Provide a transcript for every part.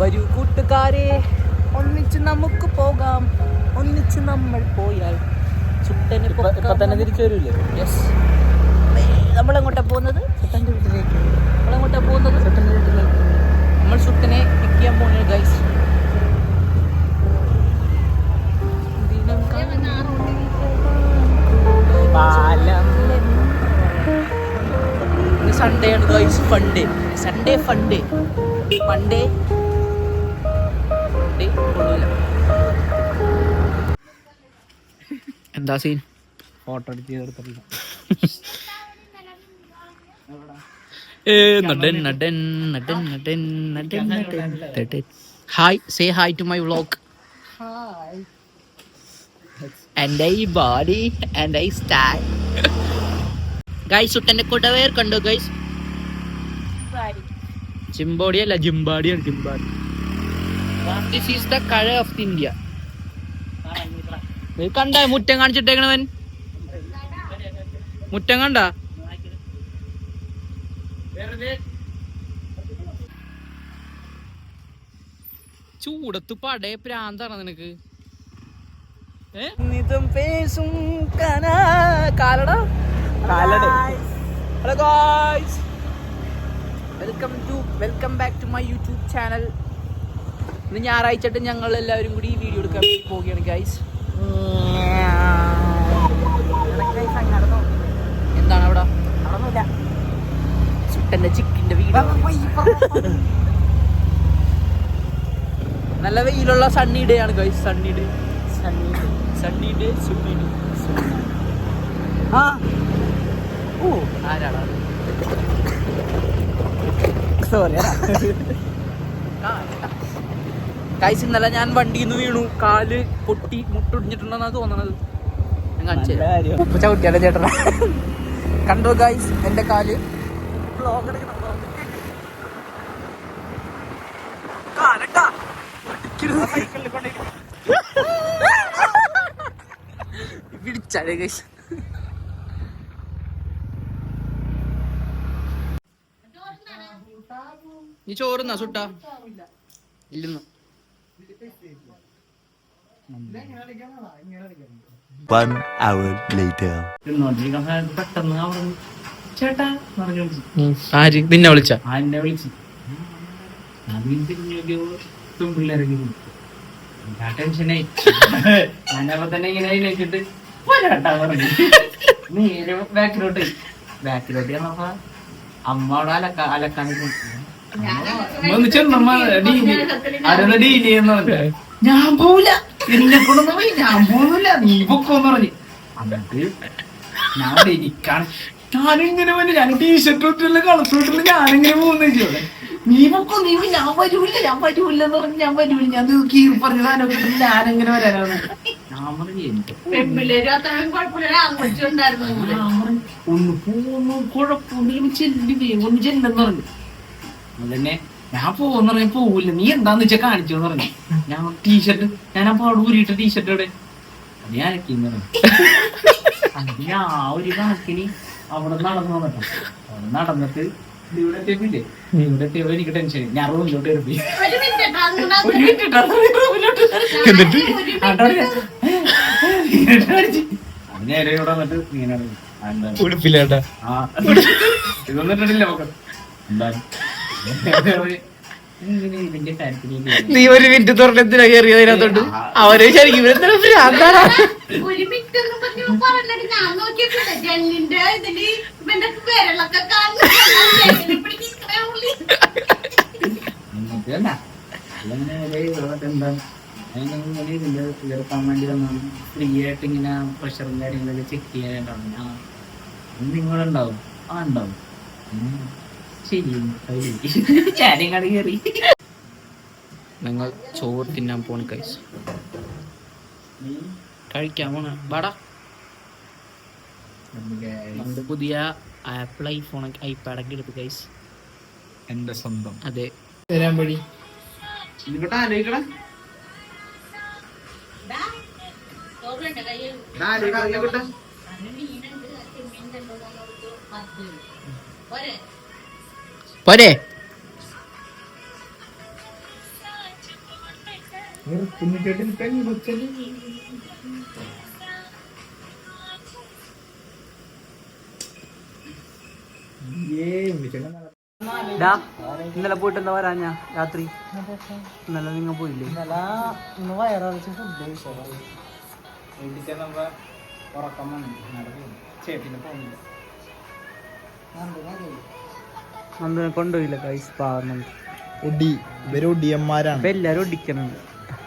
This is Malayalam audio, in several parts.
വരൂ കൂട്ടുകാരെ. ഒന്നിച്ച് നമുക്ക് പോകാം. ഒന്നിച്ച് നമ്മൾ പോയാൽ ചുട്ടന് തന്നെ തിരിച്ചു വരൂലേ? യെസ് നമ്മളെങ്ങോട്ടാ പോകുന്നത്? ചേട്ടന്റെ വീട്ടിലേക്ക്. നമ്മളെങ്ങോട്ടാ പോകുന്നത്? ചേട്ടന്റെ വീട്ടിലേക്ക്. നമ്മൾ സുട്ടനെ പിക്ക് ചെയ്യാൻ പോകുന്നത് ഗൈസ് സൺഡേ ആണ് guys fun Sunday fun Monday കൊള്ളൂല. എന്താ സീൻ ഫോട്ടോ അടിച്ച് ചേർത്തിട്ടില്ല നടൻ നടൻ നടൻ നടൻ നടൻ നടൻ. നടൻ hi say hi to my vlog body guys കൊടവേർ കണ്ടോ ഗൈസ് ജിംബോഡി അല്ല ജിംബാഡിയാണ് gym body this is the colour of the India കണ്ട മുറ്റം കാണിച്ചിട്ടേക്കണവൻ. മുറ്റം കണ്ട? ചൂടത്ത് പടേ പ്രാന്താണ് നിനക്ക്? Welcome to welcome back to my YouTube channel ഇന്ന് ഞായറാഴ്ചട്ട് ഞങ്ങൾ എല്ലാവരും കൂടി ഈ വീഡിയോ എടുക്കാൻ വേണ്ടി പോവുകയാണ് ഗൈസ് എന്താണ് അവിടെ? ചുട്ടന്റെ ചിക്കിന്റെ വീട്. നല്ല വെയിലുള്ള സണ്ണി ഡേ ആണ് guys sunny day sunny day sunny day ആ ഓ ആരാടാ സോറി ഗൈസ് ഇന്നലെ ഞാൻ വണ്ടിയിൽ നിന്ന് വീണു. കാൽ പൊട്ടി മുട്ടൊടിഞ്ഞിട്ടുണ്ടെന്നാണ് തോന്നണത്. ഞാൻ കാണിച്ചു ചവിട്ടിയാലോ ചേട്ടനാ കണ്ടോ ഗൈസ് എന്റെ കാൽ. പിടിച്ചാലേ ഗൈസ് നീ ചോറുന്നാ സുട്ടാ? ഇല്ലെന്ന്. One hour later. പെട്ടെന്ന് അവിടെ ചേട്ടാ പറഞ്ഞു വിളിച്ചു ആര്? നിന്നെ വിളിച്ച? ആ എന്നെ വിളിച്ചു. ഞാൻ വീണ്ടും തിരിഞ്ഞു നോക്കിയപ്പോ പെൺപിള്ളേരൊക്കെ വിളിച്ചു. ഞാൻ ടെൻഷനായി ഞാനപ്പോ തന്നെ ഇങ്ങനെ അതിനേക്കിട്ട് പോരാട്ടാ പറഞ്ഞു. നേരെ ബാക്കിലോട്ട് ബാക്കിലോട്ട് അമ്മ അവിടെ അലക്ക അലക്കാൻ ഞാൻ പോവില്ല. എന്നെ കൊണ്ടൊന്നും പോയി. ഞാൻ പോവില്ല നീ പൊക്കോന്ന് പറഞ്ഞു. എന്നിട്ട് ഞാൻ ഇരിക്കാണ്. ഞാനിങ്ങനെ വന്നെ ഞാൻ ടീഷർട്ട് ഇട്ടില്ല കളർ ഇട്ടില്ല ഞാനിങ്ങനെ പോകുന്ന ചോദിച്ചോളെ നീ പൊക്കോ നീ ഞാൻ വരൂല്ല. ഞാൻ വരൂല്ല എന്ന് പറഞ്ഞു ഞാൻ വരൂല്ല. ഞാൻ കീ പറഞ്ഞ സാധനം ഞാനിങ്ങനെ വരാനാണ്. ഞാൻ പറഞ്ഞു എനിക്ക് ഒന്ന് പോന്നു. കുഴപ്പമൊന്നും ചെല്ലില്ലേ ഒന്ന് ചെല്ലെന്ന് പറഞ്ഞു. അതന്നെ ഞാൻ പോന്ന് പറഞ്ഞ പോവില്ല. നീ എന്താന്ന് വെച്ചാ കാണിച്ചോന്ന് പറഞ്ഞു. ഞാൻ ടീഷർട്ട് ഞാൻ അപ്പൊ അവിടെ കൂടിയിട്ട് ടീഷർട്ട് ഇവിടെ അത് ഞാൻ അനക്കിന്ന് പറഞ്ഞു. അങ്ങനെ ആ ഒരു കണക്കിന് അവിടെ നടന്നു വന്നിട്ട്. അവിടെ നടന്നിട്ട് ഇവിടെ എത്തിയില്ലേ ഇവിടെ എത്തിയപ്പോ എനിക്ക് ടെൻഷൻ ഞാൻ റൂമിലോട്ട് പോയി. ഒരു മിനിറ്റ് റൂമിലോട്ട് നേരെ ഇവിടെ വന്നിട്ട് ഇങ്ങനെ. ഇതൊന്നും ഇട്ടിട്ടില്ല നമുക്ക്. നീ ഒരു മിനിറ്റ് തുറന്നെന്തിനാ കയറിയത് അതിനകത്തോട്ട് അവരെ ശരിക്കും ഇവരെന്താ വേണ്ടി വന്നാണ് ഫ്രീ ആയിട്ട് ഇങ്ങനെ പ്രഷറും കാര്യങ്ങളൊക്കെ ചെക്ക് ചെയ്യാനുണ്ടാവും. നിങ്ങളുണ്ടാവും. ആ ഉണ്ടാവും. നിങ്ങൾ ചോറ് തിന്നാൻ പോണ കൈസ് കഴിക്കാൻ പോണ. ബാടാ നമ്മുടെ പുതിയ ആപ്പിൾ ഐഫോൺ ഐപാഡ് ഒക്കെ എടുത്തു കൈസ് എന്റെ സ്വന്തം. അതെ. തരാൻ വഴി. ഇങ്ങോട്ട് പോരെ? ഡാ ഇന്നലെ പോയിട്ട് എന്താ വരാഞ്ഞ രാത്രി? ഇന്നലെ നിങ്ങൾ പോയില്ലേ? ഇന്ന് വയറിച്ച് ഫുഡ് ഉറക്കം വന്നു. ചേട്ടിന് പോകുന്നില്ല നന്ദനെ കൊണ്ടുപോയില്ല കൈസ് പാവം ഒടി ഇവർ ഒടിയന്മാരാണ്. അപ്പൊ എല്ലാരും ഒടിക്കണുണ്ട്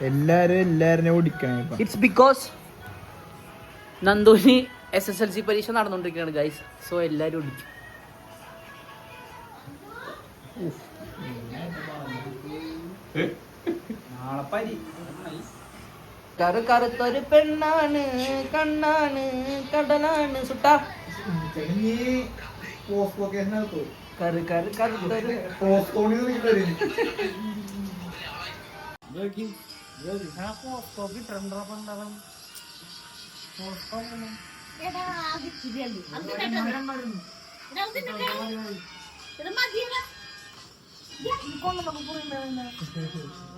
എല്ലാരും എല്ലാരും ഓടിക്കണേ ഇപ്പൊ. ഇറ്റ്സ് ബിക്കോസ് നന്ദുവിന് എസ് എസ് എൽ സി പരീക്ഷ നടന്നുകൊണ്ടിരിക്കുകയാണ് ഗൈസ് സോ എല്ലാരും ഒടിക്കും. നാളെ പരി കറു കറുത്തൊരു പെണ്ണാണ് കണ്ണാണ് കടലാണ് സുട്ടാ. കറു കറു.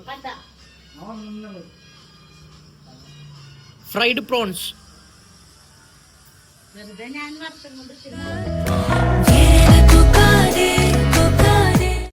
കണ്ടാ? ഫ്രൈഡ് പ്രോൺസ് വെറുതെ ഞാൻ വർഷം കൊണ്ട് തിന്നു.